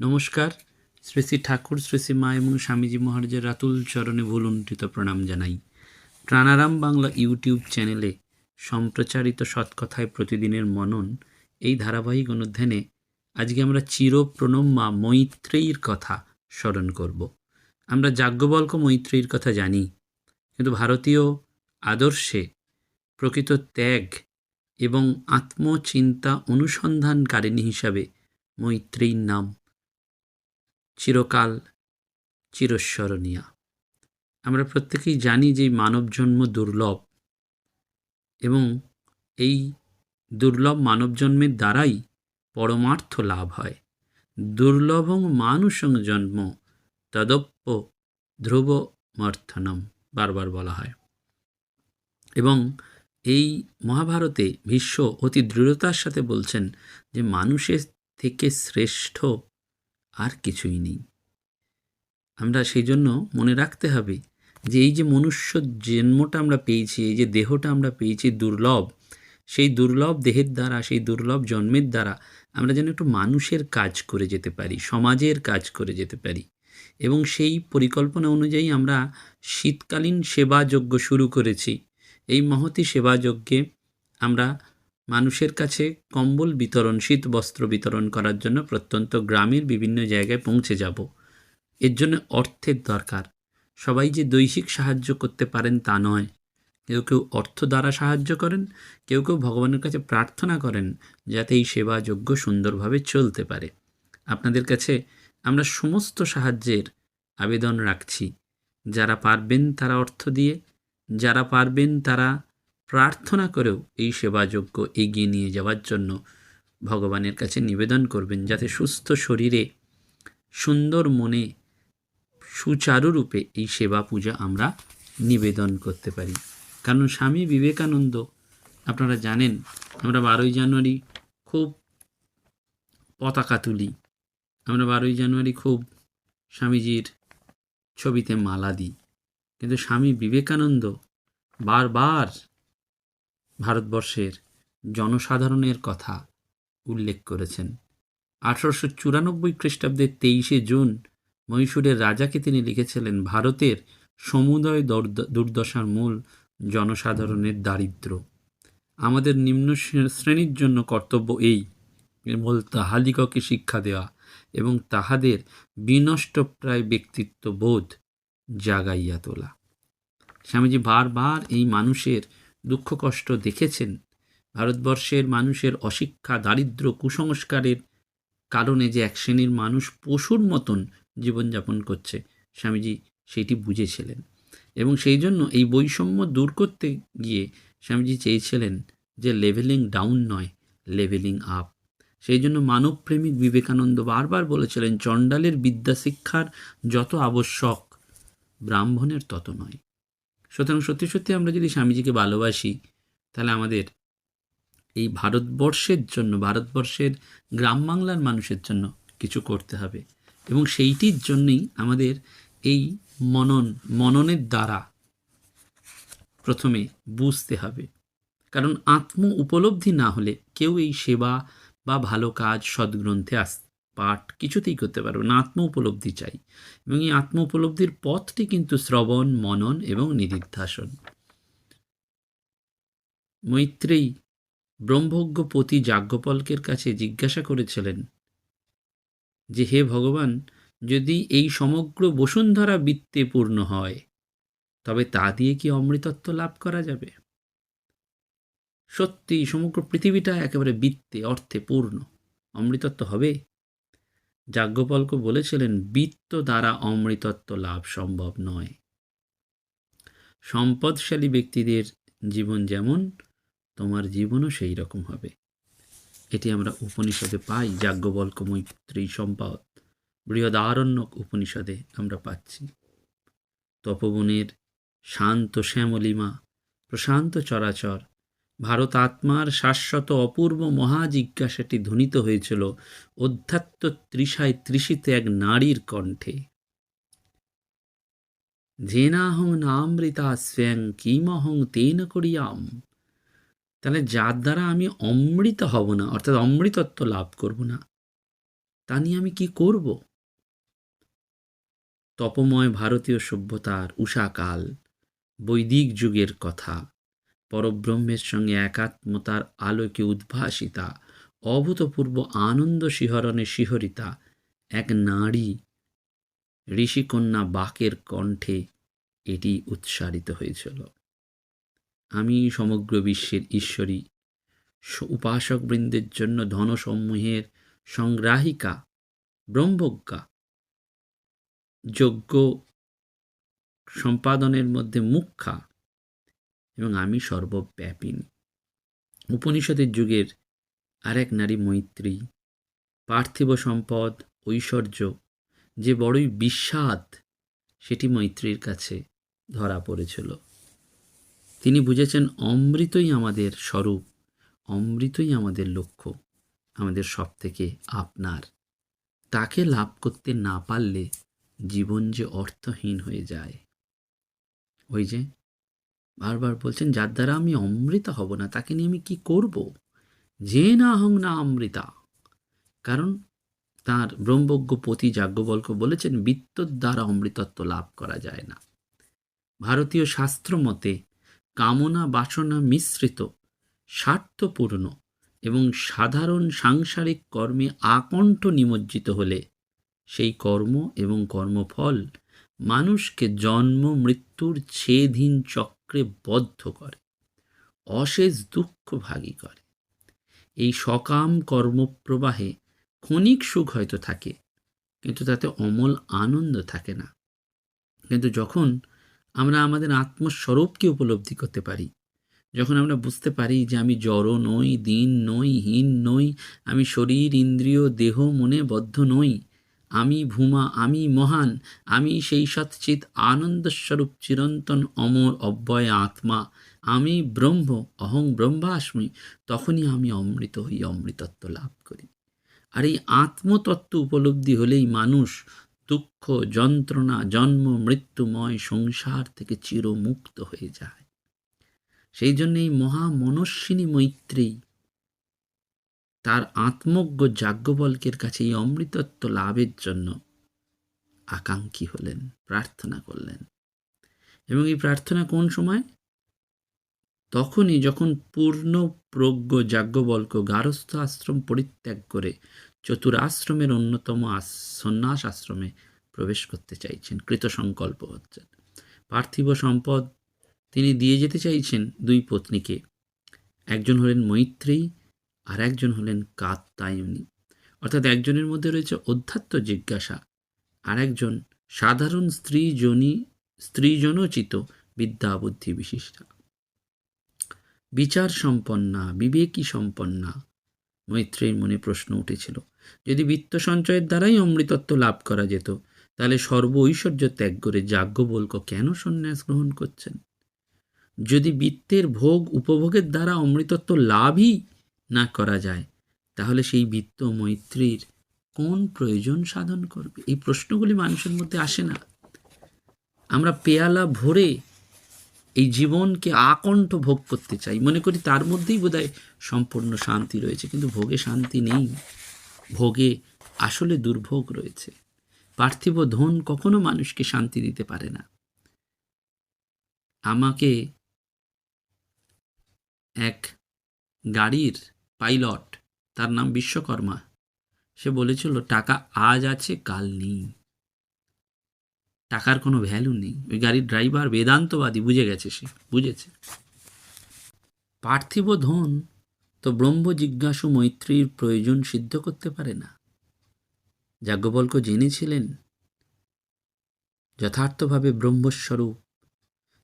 নমস্কার। শ্রী শ্রী ঠাকুর, শ্রী শ্রী মা এবং স্বামীজি মহারাজের রাতুল চরণে ভুলুণ্ঠিত প্রণাম জানাই। প্রাণারাম বাংলা ইউটিউব চ্যানেলে সম্প্রচারিত সৎকথায় প্রতিদিনের মনন এই ধারাবাহিক অনুধ্যানে আজকে আমরা চিরপ্রণম্যা মৈত্রেয়ীর কথা স্মরণ করব। আমরা যাজ্ঞবল্ক মৈত্রেয়ীর কথা জানি, কিন্তু ভারতীয় আদর্শে প্রকৃত ত্যাগ এবং আত্মচিন্তা অনুসন্ধানকারিণী হিসাবে মৈত্রীর নাম চিরকাল চিরস্মরণীয়া। আমরা প্রত্যেকেই জানি যে মানব জন্ম দুর্লভ এবং এই দুর্লভ মানব জন্মের দ্বারাই পরমার্থ লাভ হয়। দুর্লভং মানুষং জন্ম তদপ্য ধ্রুবমর্থনম বারবার বলা হয়। এবং এই মহাভারতে ভীষ্ম অতি দৃঢ়তার সাথে বলছেন যে মানুষের থেকে শ্রেষ্ঠ আর কিছুই নেই। আমরা সেই জন্য মনে রাখতে হবে যে এই যে মনুষ্য জন্মটা আমরা পেয়েছি, এই যে দেহটা আমরা পেয়েছি দুর্লভ, সেই দুর্লভ দেহের দ্বারা, সেই দুর্লভ জন্মের দ্বারা আমরা যেন একটু মানুষের কাজ করে যেতে পারি, সমাজের কাজ করে যেতে পারি। এবং সেই পরিকল্পনা অনুযায়ী আমরা শীতকালীন সেবাযজ্ঞ শুরু করেছি। এই মহতি সেবাযজ্ঞে আমরা মানুষের কাছে কম্বল বিতরণ, শীত বস্ত্র বিতরণ করার জন্য প্রত্যন্ত গ্রামের বিভিন্ন জায়গায় পৌঁছে যাব। এর জন্য অর্থের দরকার। সবাই যে দৈহিক সাহায্য করতে পারেন তা নয়। কেউ কেউ অর্থ দ্বারা সাহায্য করেন, কেউ কেউ ভগবানের কাছে প্রার্থনা করেন, যাতে এই সেবাযজ্ঞ সুন্দরভাবে চলতে পারে। আপনাদের কাছে আমরা সমস্ত সাহায্যের আবেদন রাখছি। যারা পারবেন তারা অর্থ দিয়ে, যারা পারবেন তারা প্রার্থনা করেও এই সেবাযজ্ঞ এগিয়ে নিয়ে যাওয়ার জন্য ভগবানের কাছে নিবেদন করবেন যাতে সুস্থ শরীরে, সুন্দর মনে সুচারুরূপে এই সেবা পূজা আমরা নিবেদন করতে পারি। কারণ স্বামী বিবেকানন্দ, আপনারা জানেন, আমরা বারোই জানুয়ারি খুব পতাকা তুলি। আমরা বারোই জানুয়ারি খুব স্বামীজির ছবিতে মালা দিই। কিন্তু স্বামী বিবেকানন্দ বারবার ভারতবর্ষের জনসাধারণের কথা উল্লেখ করেছেন। আঠারোশো চুরানব্বই খ্রিস্টাব্দের তেইশে জুন মহীশূরের রাজাকে তিনি লিখেছিলেন, ভারতের সমুদয় দুর্দশার মূল জনসাধারণের দারিদ্র। আমাদের নিম্ন শ্রেণির জন্য কর্তব্য এই। কেবল তাহাদিগকে শিক্ষা দেওয়া এবং তাহাদের বিনষ্টপ্রায় ব্যক্তিত্ব বোধ জাগাইয়া তোলা। স্বামীজি বারবার এই মানুষের দুঃখ কষ্ট দেখেছেন। ভারতবর্ষের মানুষের অশিক্ষা দারিদ্র কুসংস্কারের কারণে যে এক শ্রেণির মানুষ পশুর মতন জীবনযাপন করছে, স্বামীজি সেটি বুঝেছিলেন। এবং সেই জন্য এই বৈষম্য দূর করতে গিয়ে স্বামীজি চেয়েছিলেন যে লেভেলিং ডাউন নয় লেভেলিং আপ সেই জন্য মানবপ্রেমিক বিবেকানন্দ বারবার বলেছিলেন, চণ্ডালের বিদ্যা শিক্ষার যত আবশ্যক, ব্রাহ্মণের তত নয়। সুতরাং সত্যি সত্যি আমরা যদি স্বামীজিকে ভালোবাসি, তাহলে আমাদের এই ভারতবর্ষের জন্য, ভারতবর্ষের গ্রাম বাংলার মানুষের জন্য কিছু করতে হবে। এবং সেইটির জন্যই আমাদের এই মনন, মননের দ্বারা প্রথমে বুঝতে হবে। কারণ আত্ম উপলব্ধি না হলে কেউ এই সেবা বা ভালো কাজ সদ্গ্রন্থে আস পাঠ কিছুতেই করতে পারবে না। আত্ম উপলব্ধি চাই। এবং এই আত্ম উপলব্ধির পথটি কিন্তু শ্রবণ, মনন এবং নিদিধ্যাসন মৈত্রেয়ী ব্রহ্মজ্ঞপতি যাজ্ঞপল্কের কাছে জিজ্ঞাসা করেছিলেন যে, হে ভগবান, যদি এই সমগ্র বসুন্ধরা বৃত্তে পূর্ণ হয়, তবে তা দিয়ে কি অমৃতত্ব লাভ করা যাবে? সত্যি সমগ্র পৃথিবীটা একেবারে বৃত্তে, অর্থে পূর্ণ। অমৃতত্ব হবে যাজ্ঞপল্ক বলেছিলেন, বৃত্ত দ্বারা অমৃতত্ব লাভ সম্ভব নয়। সম্পদশালী ব্যক্তিদের জীবন যেমন, তোমার জীবনও সেই রকম হবে। এটি আমরা উপনিষদে পাই যাজ্ঞবল্ক মৈত্রী সম্পদ। বৃহদারণ্যক উপনিষদে আমরা পাচ্ছি। তপবনের শান্ত শ্যামলিমা, প্রশান্ত চরাচর ভারত আত্মার শাশ্বত অপূর্ব মহাজিজ্ঞাসাটি ধ্বনিত হয়েছিল অধ্যাত্ম তৃষায় তৃষিত এক নারীর কণ্ঠে। জেনাহং নামৃতা স্ব্যাং কিমহং তেন করিয়াম। তাহলে যার দ্বারা আমি অমৃত হব না, অর্থাৎ অমৃতত্ব লাভ করব না, তা নিয়ে আমি কি করব? তপময় ভারতীয় সভ্যতার উষাকাল বৈদিক যুগের কথা। পরব্রহ্মের সঙ্গে একাত্মতার আলোকে উদ্ভাসিতা, অভূতপূর্ব আনন্দ শিহরণে শিহরিতা, এক নারী ঋষিকন্যা বাকের কণ্ঠে এটি উৎসারিত হয়েছিল। আমি সমগ্র বিশ্বের ঈশ্বরী উপাসকবৃন্দের জন্য ধনসমূহের সংগ্রাহিকা, ব্রহ্মজ্ঞা, যজ্ঞ সম্পাদনের মধ্যে মুখ্যা এবং আমি সর্বব্যাপিনী। উপনিষদের যুগের আরেক নারী মৈত্রী, পার্থিব সম্পদ, ঐশ্বর্য, যে বড়ই বিস্বাদ, সেটি মৈত্রীর কাছে ধরা পড়েছিল। তিনি বুঝেছেন অমৃতই আমাদের স্বরূপ, অমৃতই আমাদের লক্ষ্য, আমাদের সব থেকে আপনার। তাকে লাভ করতে না পারলে জীবন যে অর্থহীন হয়ে যায়। ওই যে বারবার বলছেন, যার দ্বারা আমি অমৃতা হব না, তাকে নিয়ে আমি কি করব? যে না হং না অমৃতা। কারণ তার ব্রহ্মজ্ঞ পতি যাজ্ঞবল্ক বলেছেন, বিত্তর দ্বারা অমৃতত্ব লাভ করা যায় না। ভারতীয় শাস্ত্র মতে, কামনা বাসনা মিশ্রিত, স্বার্থপূর্ণ এবং সাধারণ সাংসারিক কর্মে আকণ্ঠ নিমজ্জিত হলে, সেই কর্ম এবং কর্মফল মানুষকে জন্ম, মৃত্যুর ছেদহীন চক্রে বদ্ধ করে, অশেষ দুঃখ ভাগী করে। এই সকাম কর্মপ্রবাহে ক্ষণিক সুখ হয়তো থাকে, কিন্তু তাতে অমল আনন্দ থাকে না। কিন্তু যখন আমরা আমাদের আত্মস্বরূপকে উপলব্ধি করতে পারি, যখন আমরা বুঝতে পারি যে আমি জড় নই, দিন নই, হীন নই, আমি শরীর, ইন্দ্রিয়, দেহ, মনে বদ্ধ নই আমি ভূমা, আমি মহান, আমি সেই সৎচিত আনন্দস্বরূপ চিরন্তন অমর অব্যয় আত্মা। আমি ব্রহ্ম, অহং ব্রহ্মাস্মি, তখনই আমি অমৃত হই, অমৃতত্ব লাভ করি। আর এই আত্মতত্ত্ব উপলব্ধি হলেই মানুষ দুঃখ, যন্ত্রণা, জন্ম, মৃত্যুময় সংসার থেকে চিরমুক্ত হয়ে যায়। সেই জন্য এই মহামনস্বিনী মৈত্রী তার আত্মজ্ঞ যাজ্ঞবল্কের কাছে এই অমৃতত্ব লাভের জন্য আকাঙ্ক্ষী হলেন, প্রার্থনা করলেন। এবং এই প্রার্থনা কোন সময়? তখনই যখন পূর্ণ প্রজ্ঞ যাজ্ঞবল্ক গারস্থ আশ্রম পরিত্যাগ করে চতুর আশ্রমের অন্যতম সন্ন্যাস আশ্রমে প্রবেশ করতে চাইছেন, কৃতসংকল্প হচ্ছেন। পার্থিব সম্পদ তিনি দিয়ে যেতে চাইছেন দুই পত্নীকে। একজন হলেন মৈত্রী আর একজন হলেন কাত্তায়নী। অর্থাৎ একজনের মধ্যে রয়েছে অধ্যাত্ম জিজ্ঞাসা, আর একজন সাধারণ স্ত্রীজনী, স্ত্রীজনোচিত বিদ্যা বুদ্ধি বিশিষ্টা। বিচার সম্পন্না, বিবেকী সম্পন্না মৈত্রেয়ীর মনে প্রশ্ন উঠেছিল। যদি বিত্ত সঞ্চয়ের দ্বারাই অমৃতত্ব লাভ করা যেত, তাহলে সর্ব ঐশ্বর্য ত্যাগ করে যাজ্ঞবল্ক কেন সন্ন্যাস গ্রহণ করছেন? যদি বিত্তের ভোগ উপভোগের দ্বারা অমৃতত্ব লাভই না করা যায়, তাহলে সেই বিত্ত মৈত্রীর কোন প্রয়োজন সাধন করবে? এই প্রশ্নগুলি মানুষের মধ্যে আসে না। আমরা পেয়ালা ভরে এই জীবনকে আকণ্ঠ ভোগ করতে চাই। মনে করি তার মধ্যেই বোধহয় সম্পূর্ণ শান্তি রয়েছে, কিন্তু ভোগে শান্তি নেই। ভোগে আসলে দুর্ভোগ রয়েছে। পার্থিব ধন কখনো মানুষকে শান্তি দিতে পারে না। আমাকে এক গাড়ির পাইলট, তার নাম বিশ্বকর্মা। সে বলেছিল, টাকা আজ আছে, কাল নেই। টাকার কোনো ভ্যালু নেই। ওই গাড়ির ড্রাইভার বেদান্তবাদী, বুঝে গেছে সে, বুঝেছে। পার্থিব ধন তো ব্রহ্ম জিজ্ঞাসু মৈত্রীর প্রয়োজন সিদ্ধ করতে পারে না। যাজ্ঞবল্ক জেনেছিলেন যথার্থভাবে ব্রহ্মস্বরূপ।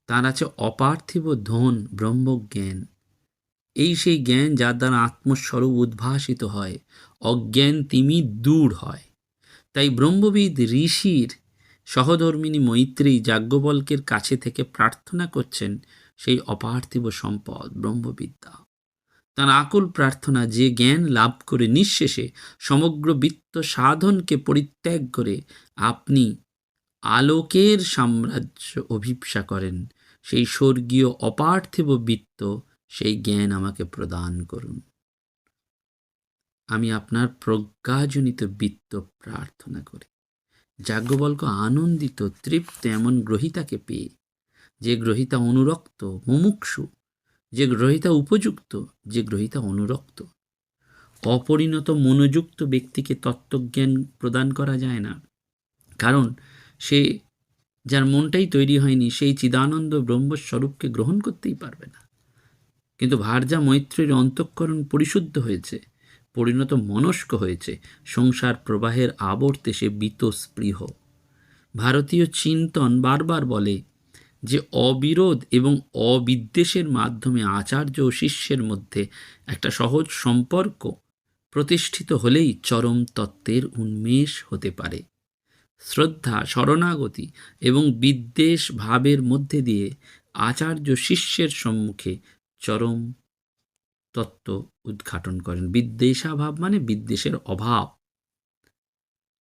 তার আছে অপার্থিব ধন, ব্রহ্মজ্ঞান। এই সেই জ্ঞান যার দ্বারা আত্মস্বরূপ উদ্ভাসিত হয়, অজ্ঞান তিমি দূর হয়। তাই ব্রহ্মবিদ ঋষির সহধর্মিনী মৈত্রী যাজ্ঞবল্কের কাছে থেকে প্রার্থনা করছেন সেই অপার্থিব সম্পদ ব্রহ্মবিদ্যা। তার আকুল প্রার্থনা যে জ্ঞান লাভ করে নিঃশেষে সমগ্র বিত্ত সাধনকে পরিত্যাগ করে আপনি আলোকের সাম্রাজ্য অভিপ্সা করেন। সেই স্বর্গীয় অপার্থিব বিত্ত সেই জ্ঞান আমাকে প্রদান করুন। আমি আপনার প্রজ্ঞাজনিত বিত্ত প্রার্থনা করি। যাজ্ঞবল্ক আনন্দিত, তৃপ্ত এমন গ্রহিতাকে পেয়ে, যে গ্রহিতা অনুরক্ত, মুমুক্ষু, যে গ্রহিতা উপযুক্ত, যে গ্রহিতা অনুরক্ত। অপরিণত মনোযুক্ত ব্যক্তিকে তত্ত্বজ্ঞান প্রদান করা যায় না। কারণ সে যার মনটাই তৈরি হয়নি, সেই চিদানন্দ ব্রহ্মস্বরূপকে গ্রহণ করতেই পারবে না। কিন্তু ভার্যা মৈত্রীর অন্তঃকরণ পরিশুদ্ধ হয়েছে, পরিণত মনস্ক হয়েছে, সংসার প্রবাহের আবর্তে সে বীতস্পৃহ। ভারতীয় চিন্তন বারবার বলে যে অবিরোধ এবং অবিদ্বেষের মাধ্যমে আচার্য ও শিষ্যের মধ্যে একটা সহজ সম্পর্ক প্রতিষ্ঠিত হলেই চরম তত্ত্বের উন্মেষ হতে পারে। শ্রদ্ধা, শরণাগতি এবং বিদ্বেষ ভাবের মধ্যে দিয়ে আচার্য শিষ্যের সম্মুখে চরম তত্ত্ব উদ্ঘাটন করেন। বিদ্বেষাভাব মানে বিদ্বেষের অভাব।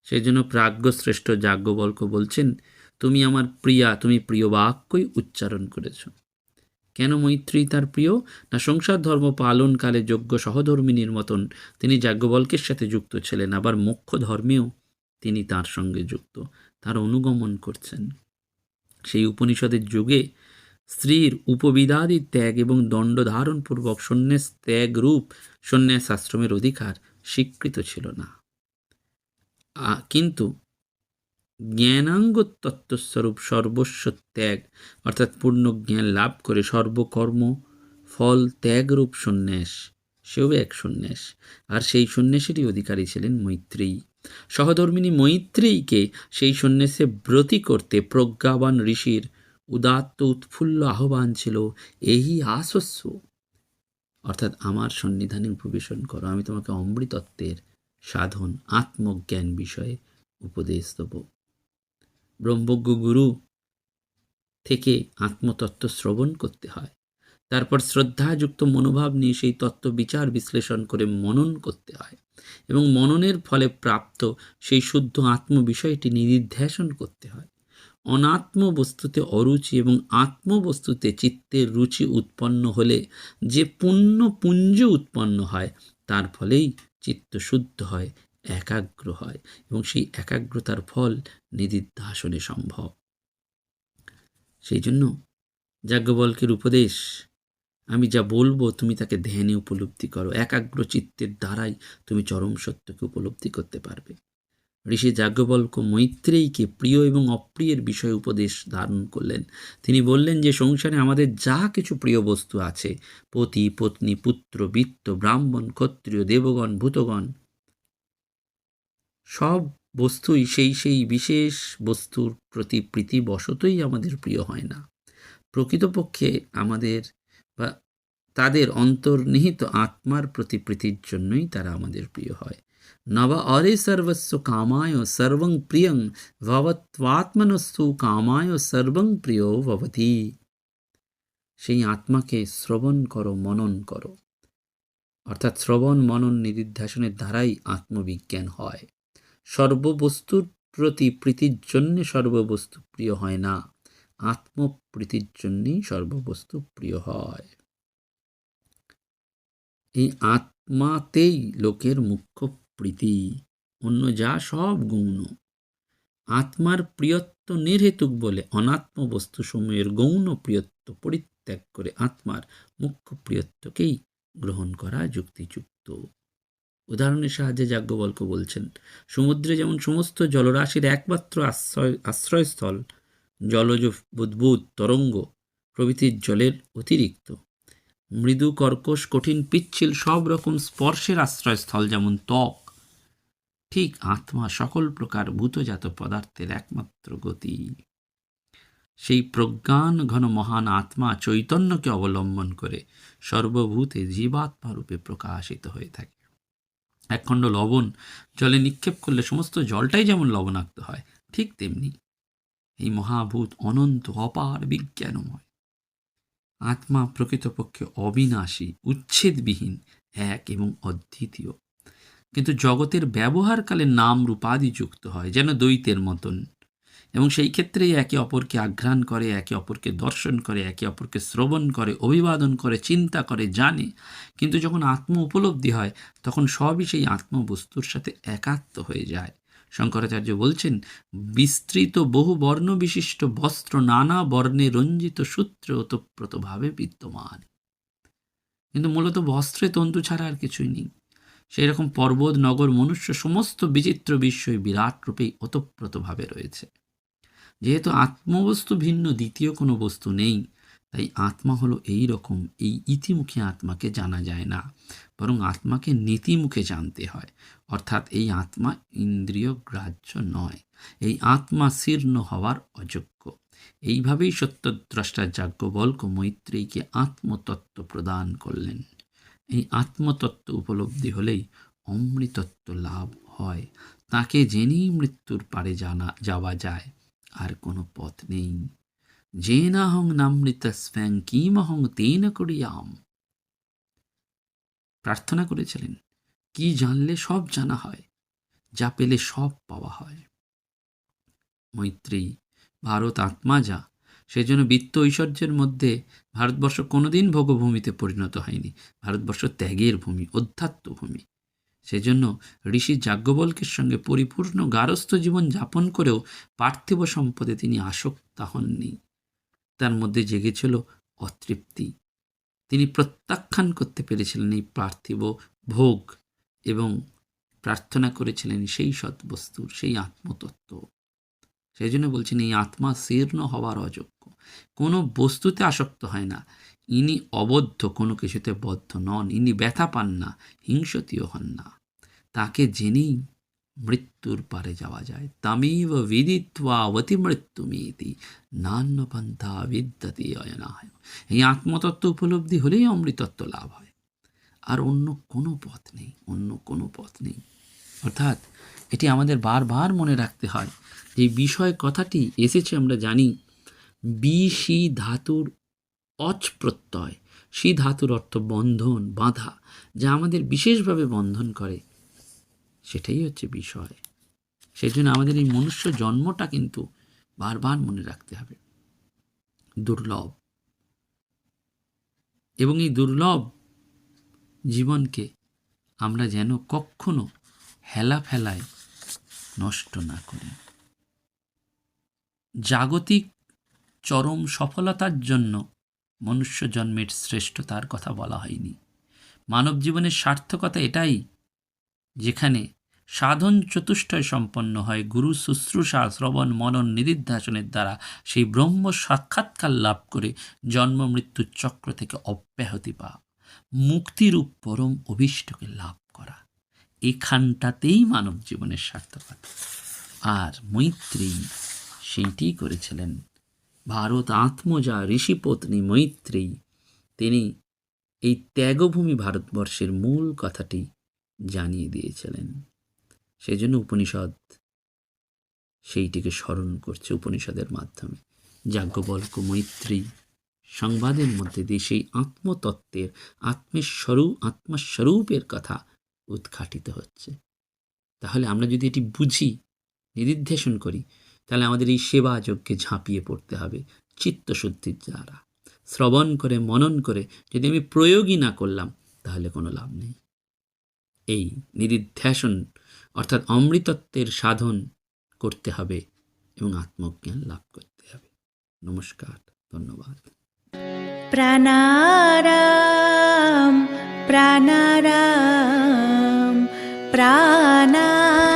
সেই জন্য প্রাজ্ঞশ্রেষ্ঠ যাজ্ঞবল্ক বলছেন, তুমি আমার প্রিয়া, তুমি প্রিয় বাক্যই উচ্চারণ করেছ। কেন মৈত্রী তার প্রিয়? না সংসার ধর্ম পালনকালে যোগ্য সহধর্মিনীর মতন। তিনি যাজ্ঞবল্কের সাথে যুক্ত ছিলেন, আবার মুখ্য ধর্মেও তিনি তার সঙ্গে যুক্ত। তার অনুগমন করছেন। সেই উপনিষদের যুগে স্ত্রীর উপবিদাদি ত্যাগ এবং দণ্ড ধারণপূর্বক সন্ন্যাস ত্যাগ রূপ সন্ন্যাস আশ্রমের অধিকার স্বীকৃত ছিল না। কিন্তু জ্ঞানাঙ্গ তত্ত্বস্বরূপ সর্বস্ব ত্যাগ, অর্থাৎ পূর্ণ জ্ঞান লাভ করে সর্বকর্ম, ফল ত্যাগরূপ সন্ন্যাস, সেও এক সন্ন্যাস। আর সেই সন্ন্যাসেরই অধিকারী ছিলেন মৈত্রেয়ী। সহধর্মিনী মৈত্রেয়ীকে সেই সন্ন্যাসে ব্রতী করতে প্রজ্ঞাবান ঋষির উদাত্ত উৎফুল্ল আহ্বান ছিল এই আসস্য। অর্থাৎ আমার সন্নিধানে উপবেশন করো, আমি তোমাকে অমৃতত্বের সাধন, আত্মজ্ঞান বিষয়ে উপদেশ দেব। ব্রহ্মজ্ঞ গুরু থেকে আত্মতত্ত্ব শ্রবণ করতে হয়। তারপর শ্রদ্ধাযুক্ত মনোভাব নিয়ে সেই তত্ত্ব বিচার বিশ্লেষণ করে মনন করতে হয় এবং মননের ফলে প্রাপ্ত সেই শুদ্ধ আত্মবিষয়টি নির্ধ্যাসন করতে হয়। অনাত্ম বস্তুতে অরুচি এবং আত্মবস্তুতে চিত্তের রুচি উৎপন্ন হলে যে পুণ্য পুঞ্জ উৎপন্ন হয়, তার ফলেই চিত্ত শুদ্ধ হয়, একাগ্র হয় এবং সেই একাগ্রতার ফল নিদিধ্যাসনে সম্ভব। সেই জন্য যাজ্ঞবল্কের উপদেশ, আমি যা বলব তুমি তাকে ধ্যানে উপলব্ধি করো, একাগ্র চিত্তের দ্বারাই তুমি চরম সত্যকে উপলব্ধি করতে পারবে। ঋষি যাজ্ঞবল্ক মৈত্রেয়ীকে প্রিয় এবং অপ্রিয়ের বিষয় উপদেশ ধারণ করলেন। তিনি বললেন যে, সংসারে আমাদের যা কিছু প্রিয় বস্তু আছে, পতি, পত্নী, পুত্র, বিত্ত, ব্রাহ্মণ, ক্ষত্রিয়, দেবগণ, ভূতগণ, সব বস্তুই সেই সেই বিশেষ বস্তুর প্রতি প্রীতিবশতই আমাদের প্রিয় হয় না। প্রকৃতপক্ষে আমাদের বা তাদের অন্তর্নিহিত আত্মার প্রতি প্রীতির জন্যই তারা আমাদের প্রিয় হয়। নব অরে সর্বস্ব কামায় সর্বং প্রিয়ং ভবত্বাত্মনস্তু কামায় সর্বং প্রিয় ভবতি সেই আত্মাকে শ্রবণ করো, মনন করো। অর্থাৎ শ্রবণ, মনন নিদিধ্যাসনের দ্বারাই আত্মবিজ্ঞান হয়। সর্ববস্তুর প্রতি প্রীতির জন্যে সর্ববস্তু প্রিয় হয় না। আত্মপ্রীতির জন্যই সর্ববস্তু প্রিয় হয়। এই আত্মাতেই লোকের মুখ্য প্রীতি, অন্য যা সব গৌণ। আত্মার প্রিয়ত্ব নির্হেতুক বলে অনাত্ম বস্তুসমূহের গৌণ প্রিয়ত্ব পরিত্যাগ করে আত্মার মুখ্য প্রিয়ত্বকেই গ্রহণ করা যুক্তিযুক্ত। উদাহরণের সাহায্যে যাজ্ঞবল্ক বলছেন, সমুদ্রে যেমন সমস্ত জলরাশির একমাত্র আশ্রয়, আশ্রয়স্থল, জলজ বুদ্বুদ তরঙ্গ প্রভৃতির জলের অতিরিক্ত। মৃদু কর্কশ কঠিন পিচ্ছিল সব রকম স্পর্শের আশ্রয়স্থল যেমন ত্বক ঠিক আত্মা সকল প্রকার ভূতজাত পদার্থের একমাত্র গতি। সেই প্রজ্ঞান ঘন মহান আত্মা চৈতন্যকে অবলম্বন করে সর্বভূতে জীবাত্মা রূপে প্রকাশিত হয়ে থাকে। একখণ্ড লবণ জলে নিক্ষেপ করলে সমস্ত জলটাই যেমন লবণাক্ত হয়, ঠিক তেমনি এই মহাভূত অনন্ত অপার বিজ্ঞানময়। আত্মা প্রকৃতপক্ষে অবিনাশী, উচ্ছেদবিহীন, এক এবং অদ্বিতীয়। কিন্তু জগতের ব্যবহারকালে নাম রূপাদি যুক্ত হয়, যেন দ্বৈতের মতন। এবং সেই ক্ষেত্রেই একে অপরকে আঘ্রাণ করে, একে অপরকে দর্শন করে, একে অপরকে শ্রবণ করে, অভিবাদন করে, চিন্তা করে, জানে। কিন্তু যখন আত্ম উপলব্ধি হয়, তখন সবই সেই আত্মবস্তুর সাথে একাত্ম হয়ে যায়। শঙ্করাচার্য বলছেন, বিস্তৃত বহু বর্ণ বিশিষ্ট বস্ত্র নানা বর্ণে রঞ্জিত সূত্রে ওতপ্রোতভাবে বিদ্যমান। কিন্তু মূলত বস্ত্রে তন্তু ছাড়া আর কিছুই নেই। সেই রকম পর্বত, নগর, মনুষ্য সমস্ত বিচিত্র বিশ্বই বিরাট রূপেই ওতপ্রোতভাবে রয়েছে। যেহেতু আত্মবস্তু ভিন্ন, দ্বিতীয় কোনো বস্তু নেই, তাই আত্মা হলো এই রকম, এই ইতিমুখে আত্মাকে জানা যায় না, বরং আত্মাকে নীতিমুখে জানতে হয়। অর্থাৎ এই আত্মা ইন্দ্রিয় গ্রাহ্য নয়, এই আত্মা শীর্ণ হওয়ার অযোগ্য। এইভাবেই সত্যদ্রষ্টার যাজ্ঞবল্ক মৈত্রেয়ীকে আত্মতত্ত্ব প্রদান করলেন। এই আত্মতত্ত্ব উপলব্ধি হলেই অমৃতত্ব লাভ হয়। তাকে জেনেই মৃত্যুর পারে জানা, যাওয়া যায়, আর কোনো পথ নেই। জেনাহং নামৃত স্ব্যাং কিমহং তেন করিয়াম। প্রার্থনা করেছিলেন, কি জানলে সব জানা হয়, যা পেলে সব পাওয়া হয়। মৈত্রী ভারত আত্মা যা সেজন্য বিত্ত ঐশ্বর্যের মধ্যে ভারতবর্ষ কোনোদিন ভোগভূমিতে পরিণত হয়নি। ভারতবর্ষ ত্যাগের ভূমি, অধ্যাত্ম ভূমি। সেজন্য ঋষি যাজ্ঞবল্কের সঙ্গে পরিপূর্ণ গারস্থ জীবন যাপন করেও পার্থিব সম্পদে তিনি আসক্তা হননি। তার মধ্যে জেগেছিল অতৃপ্তি। তিনি প্রত্যাখ্যান করতে পেরেছিলেন এই পার্থিব ভোগ এবং প্রার্থনা করেছিলেন সেই সৎবস্তুর, সেই আত্মতত্ত্ব। সেই জন্য বলছেন, এই আত্মা শীর্ণ হওয়ার অযোগ্য। কোনো বস্তুতে আসক্ত হয় না। ইনি অবদ্ধ, কোনো কিছুতে বদ্ধ নন। ইনি ব্যথা পান না হিংসতীয় হন না। তাকে জেনেই মৃত্যুর পারে যাওয়া যায়। তামেব বিদিত্বা অতি মৃত্যুমিতি নান্য পন্থা বিদ্যাতি অয়নায়। এই আত্মতত্ত্ব উপলব্ধি হলেই অমৃতত্ব লাভ হয়। আর অন্য কোনো পথ নেই, অন্য কোনো পথ নেই। অর্থাৎ এটি আমাদের বারবার মনে রাখতে হয়। যে বিষয় কথাটি এসেছে আমরা জানি, বি সি ধাতুর অচ প্রত্যয়। সি ধাতুর অর্থ বন্ধন, বাঁধা, যা আমাদের বিশেষভাবে বন্ধন করে। সেটাই হচ্ছে বিষয়। সেই জন্য আমাদের এই মনুষ্য জন্মটা কিন্তু বারবার মনে রাখতে হবে। দুর্লভ। এবং এই দুর্লভ জীবনকে আমরা যেন কখনো হেলা ফেলায় নষ্ট না করি। জাগতিক চরম সফলতার জন্য মনুষ্য জন্মের শ্রেষ্ঠতার কথা বলা হয়নি। মানব জীবনের সার্থকতা এটাই, যেখানে সাধন চতুষ্টয় সম্পন্ন হয়, গুরু শুশ্রূষা, শ্রবণ, মনন নিদিধ্যাসনের দ্বারা সেই ব্রহ্ম সাক্ষাৎকার লাভ করে জন্ম মৃত্যুর চক্র থেকে অব্যাহতি পাওয়া। মুক্তিরূপ পরম অভীষ্টকে লাভ এখানটাতেই মানব জীবনের সার্থকতা আর মৈত্রী সেইটি করেছিলেন। ভারত আত্মজা ঋষিপত্নী মৈত্রী, তিনি এই ত্যাগভূমি ভারতবর্ষের মূল কথাটি জানিয়ে দিয়েছিলেন। সেই জন্য উপনিষদ সেইটিকে স্মরণ করছে উপনিষদের মাধ্যমে। যাজ্ঞবল্ক মৈত্রী সংবাদের মধ্যে দিয়ে সেই আত্মতত্ত্বের আত্মেশ্বরূপ আত্মস্বরূপের কথা উৎখাটিত হচ্ছে। তাহলে আমরা যদি এটি বুঝি নির্দেশন করি, তাহলে আমাদের এই সেবা যজ্ঞে ঝাঁপিয়ে পড়তে হবে চিত্তশুদ্ধির দ্বারা। শ্রবণ করে, মনন করে যদি আমি প্রয়োগই না করলাম, তাহলে কোনো লাভ নেই। এই নিরিধ্যাসন অর্থাৎ অমৃতত্বের সাধন করতে হবে এবং আত্মজ্ঞান লাভ করতে হবে। নমস্কার, ধন্যবাদ। প্রাণারাম প্রাণারাম। प्राणाराम